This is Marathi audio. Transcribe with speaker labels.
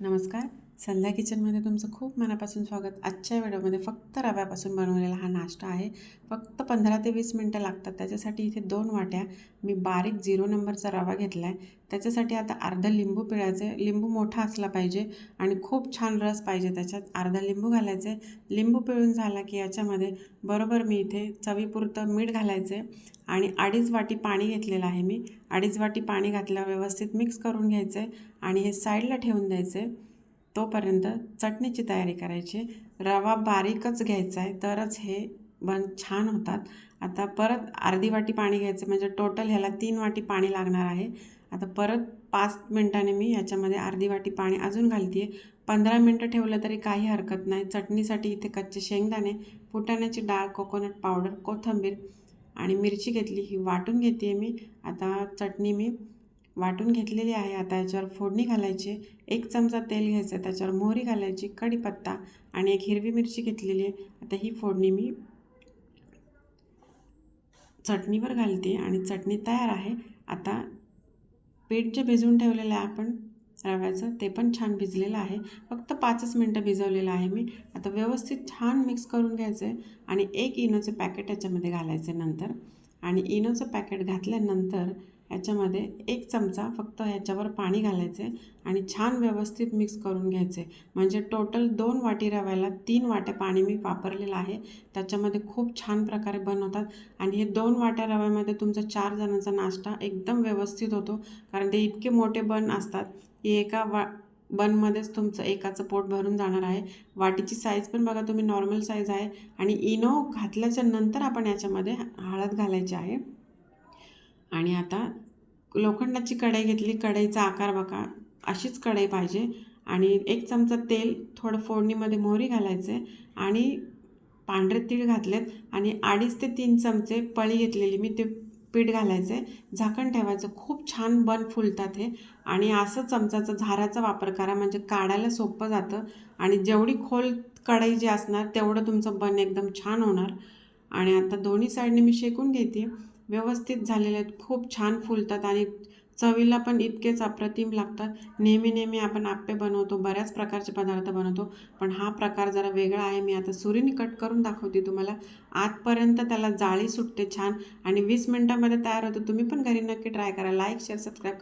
Speaker 1: नमस्कार. संध्या किचनमध्ये तुमचं खूप मनापासून स्वागत. आजच्या व्हिडिओमध्ये फक्त रव्यापासून बनवलेला हा नाश्ता आहे. फक्त पंधरा ते वीस मिनटं लागतात. त्याच्यासाठी इथे दोन वाट्या मी बारीक झिरो नंबरचा रवा घेतला आहे त्याच्यासाठी आता अर्धा लिंबू पिळायचं. आहे लिंबू मोठा असला पाहिजे आणि खूप छान रस पाहिजे त्याच्यात. अर्धा लिंबू घालायचे. लिंबू पिळून झाला की याच्यामध्ये बरोबर मी इथे चवीपुरतं मीठ घालायचं आणि अडीच वाटी पाणी घेतलेलं आहे मी. अडीच वाटी पाणी घातल्यावर व्यवस्थित मिक्स करून घ्यायचं आहे आणि हे साईडला ठेवून द्यायचं. आहे तोपर्यंत चटणीची तयारी करायची. रवा बारीकच घ्यायचा आहे तरच हे बन छान होतात. आता परत अर्धी वाटी पाणी घ्यायचं म्हणजे टोटल ह्याला तीन वाटी पाणी लागणार आहे. आता परत पाच मिनटाने मी याच्यामध्ये अर्धी वाटी पाणी अजून घालते आहे पंधरा मिनटं ठेवलं तरी काही हरकत नाही. चटणीसाठी इथे कच्चे शेंगदाणे फुटाण्याची डाळ कोकोनट पावडर कोथिंबीर आणि मिरची घेतली ही वाटून घेते मी. आता चटणी मी वाटून घेतलेली आहे. आता याच्यावर फोडणी घालायची एक चमचा तेल घ्यायचं आहे त्याच्यावर मोहरी घालायची कढीपत्ता आणि एक हिरवी मिरची घेतलेली आहे. आता ही फोडणी मी चटणीवर घालते आणि चटणी तयार आहे. आता पीठ जे भिजवून ठेवलेलं आहे आपण रव्याचं ते पण छान भिजलेलं आहे. फक्त पाचच मिनटं भिजवलेलं आहे मी. आता व्यवस्थित छान मिक्स करून घ्यायचं आहे आणि एक इनोचं पॅकेट याच्यामध्ये घालायचं आहे नंतर. आणि इनोचं पॅकेट घातल्यानंतर याच्यामध्ये एक चमचा फक्त ह्याच्यावर पाणी घालायचे आणि छान व्यवस्थित मिक्स करून घ्यायचे. म्हणजे टोटल दोन वाटी रव्याला तीन वाट्या पाणी मी वापरलेलं आहे. त्याच्यामध्ये खूप छान प्रकारे बनवतात. आणि हे दोन वाट्या रव्यामध्ये तुमचा चार जणांचा नाश्ता एकदम व्यवस्थित होतो. कारण ते इतके मोठे बन असतात की एका वा बनमध्येच तुमचं एकाचं पोट भरून जाणार आहे. वाटीची साईज पण बघा तुम्ही नॉर्मल साईज आहे. आणि इनो घातल्याच्या नंतर आपण याच्यामध्ये हळद घालायची आहे. आणि आता लोखंडाची कढई घेतली. कढईचा आकार बघा. अशीच कढई पाहिजे. आणि एक चमचा तेल थोडं फोडणीमध्ये मोहरी घालायचे आणि पांढरे तीळ घातलेत आणि अडीच ते तीन चमचे पळी घेतलेली मी ते पीठ घालायचे. झाकण ठेवायचं. खूप छान बन फुलतात हे. आणि असं चमचाचा झाराचा वापर करा. म्हणजे काढायला सोपं जातं. आणि जेवढी खोल कढई जी असणार तेवढं तुमचं बन एकदम छान होणार. आणि आता दोन्ही साईडने मी शेकून घेते. व्यवस्थित झालेले आहेत. खूप छान फुलतात आणि चवीला पण इतकेच अप्रतिम लागतात. नेहमी नेहमी आपण आप्पे बनवतो बऱ्याच प्रकारचे पदार्थ बनवतो पण हा प्रकार जरा वेगळा आहे. मी आता सुरीने कट करून दाखवते तुम्हाला. आतपर्यंत त्याला जाळी सुटते छान आणि वीस मिनटामध्ये तयार होतं. तुम्ही पण घरी नक्की ट्राय करा. Like share subscribe